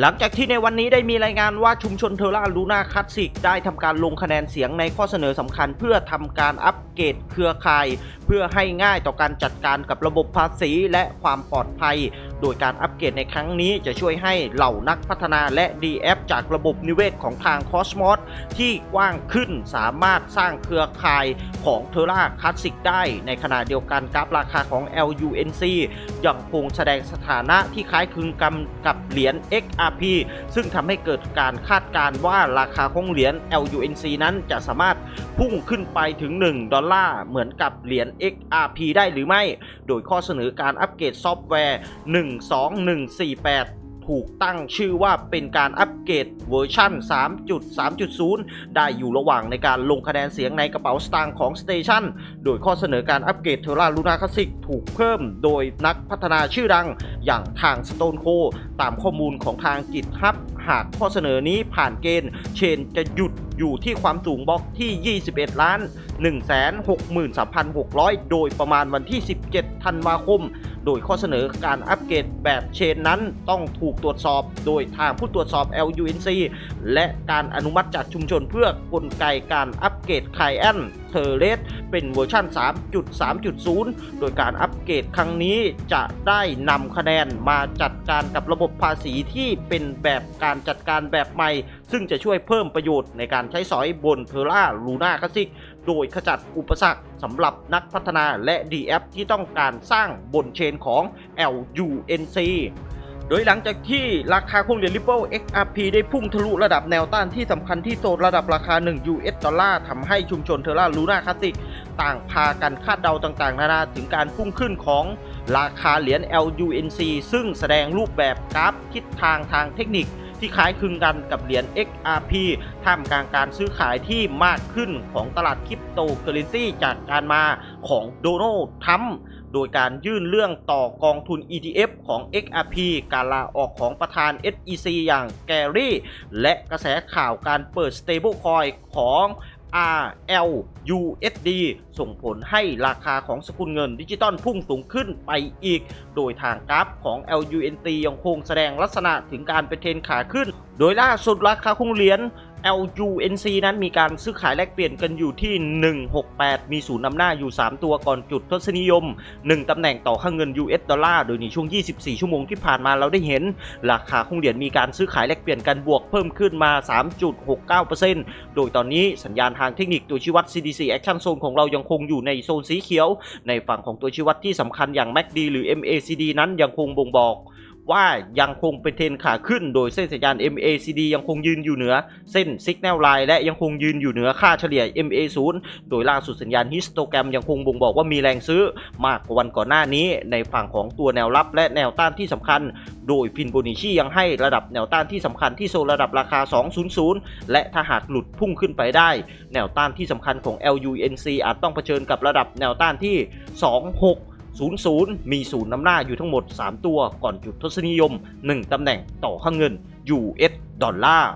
หลังจากที่ในวันนี้ได้มีรายงานว่าชุมชนเทอร่าลูน่าคลาสสิกได้ทำการลงคะแนนเสียงในข้อเสนอสำคัญ เพื่อทำการอัปเกรดเครือข่าย เพื่อให้ง่ายต่อการจัดการกับระบบภาษีและความปลอดภัย โดยการอัปเกรดในครั้งนี้จะช่วยให้เหล่านักพัฒนาและ DF จากระบบนิเวศของทาง Cosmos ที่กว้างขึ้นสามารถสร้างเครือข่ายของเทอร่าคลาสสิกได้ในขณะเดียวกันกราฟราคาของ LUNC ยังคงแสดงสถานะที่คล้ายคลึงกันกับเหรียญ XRP ซึ่งทำให้เกิดการคาดการณ์ว่าราคาของเหรียญ LUNC นั้นจะสามารถพุ่งขึ้นไปถึง 1 ดอลลาร์เหมือนกับเหรียญ XRP ได้หรือไม่ โดยข้อเสนอการอัปเกรดซอฟต์แวร์12148 ถูกตั้งชื่อว่าเป็นการอัปเกรดเวอร์ชัน3.3.0 ได้อยู่ระหว่างในการลงคะแนนเสียงในกระเป๋าสตางค์ของ Station โดยข้อเสนอการอัปเกรดเทราลูนาคาสิกถูกเพิ่มโดยนักพัฒนาชื่อดังอย่างทาง Stone Co ตามข้อมูลของทางกิจฮับหากข้อเสนอนี้ผ่านเกณฑ์เชนจะหยุด อยู่ที่ความสูงบล็อกที่ 21 ล้าน 163,600 โดยประมาณวันที่ 17 ธันวาคม โดยข้อเสนอการอัปเกรดแบบเชนนั้นต้องถูกตรวจสอบโดยทางผู้ตรวจสอบ LUNC และการอนุมัติจากชุมชนเพื่อกลไกการอัปเกรดไคลแอน เทอร์เรสเป็นเวอร์ชัน3.3.0 โดยการอัปเกรดครั้งนี้จะได้นำคะแนนมาจัดการกับระบบภาษีที่เป็นแบบการจัดการแบบใหม่ ซึ่งจะช่วยเพิ่มประโยชน์ในการใช้สอยบนเทอร่าลูน่าคลาสสิกโดยขจัดอุปสรรคสำหรับนักพัฒนาและ DF ที่ต้องการสร้างบนเชนของ LUNC โดยหลังจากที่ราคาคงเหรียญ Ripple XRP ได้พุ่งทะลุระดับแนวต้านที่สำคัญที่โซนระดับราคา 1 US ดอลลาร์ทำให้ชุมชนเทอร่าลูน่าคลาสสิกต่างพากันคาดเดาต่างๆ นานาถึงการพุ่งขึ้นของราคาเหรียญ LUNC ซึ่งแสดงรูปแบบกราฟทิศทางทางเทคนิค ที่คล้ายคลึงกันกับเหรียญ XRP ท่ามกลางการซื้อขายที่มากขึ้นของตลาดคริปโตเคอเรนซีจากการมาของโดนัลด์ทรัมป์โดยการยื่นเรื่องต่อกองทุน ETF ของ XRP การลาออกของประธาน SEC อย่างแกรี่ และกระแสข่าวการเปิด stablecoin ของ RLUSD ส่งผลให้ราคาของสกุลเงินดิจิตอลพุ่งสูงขึ้นไปอีก โดยทางกราฟของ LUNT ยังคงแสดงลักษณะถึงการเป็นเทรนขาขึ้น โดยล่าสุดราคาคงเหรียญ LUNC นั้นมีการซื้อขายแลกเปลี่ยนกันอยู่ที่ 168 มีศูนย์นำหน้าอยู่ 3 ตัวก่อนจุดทศนิยม 1 ตำแหน่งต่อค่าเงิน US ดอลลาร์ โดยในช่วง 24 ชั่วโมงที่ผ่านมาเราได้เห็น ราคาคงเหรียญมีการซื้อขายแลกเปลี่ยนกันบวกเพิ่มขึ้นมา 3.69%โดยตอนนี้สัญญาณทางเทคนิคตัวชี้วัด CDC Action Zone ของเรายังคงอยู่ในโซนสีเขียว ในฝั่งของตัวชี้วัดที่สำคัญอย่าง MACD หรือ MACD นั้นยังคงบ่งบอก ว่ายังคงเป็นเทรนขาขึ้น โดยเส้นสัญญาณ MACD ยังคงยืนอยู่เหนือเส้น Signal Line และยังคงยืนอยู่เหนือค่าเฉลี่ย MA0 โดยล่าสุดสัญญาณฮิสโตแกรมยังคงบ่งบอกว่ามีแรงซื้อมากกว่าวันก่อนหน้านี้ ในฝั่งของตัวแนวรับและแนวต้านที่สำคัญ โดยฟินโบนิชียังให้ระดับแนวต้านที่สำคัญที่โซนระดับราคา 200 และถ้าหากหลุดพุ่งขึ้นไปได้ แนวต้านที่สำคัญของ LUNC อาจต้องเผชิญกับระดับแนวต้านที่ 26 00 มีศูนย์นำหน้าอยู่ทั้งหมด 3 ตัวก่อนจุดทศนิยม 1 ตำแหน่งต่อค่าเงิน US ดอลลาร์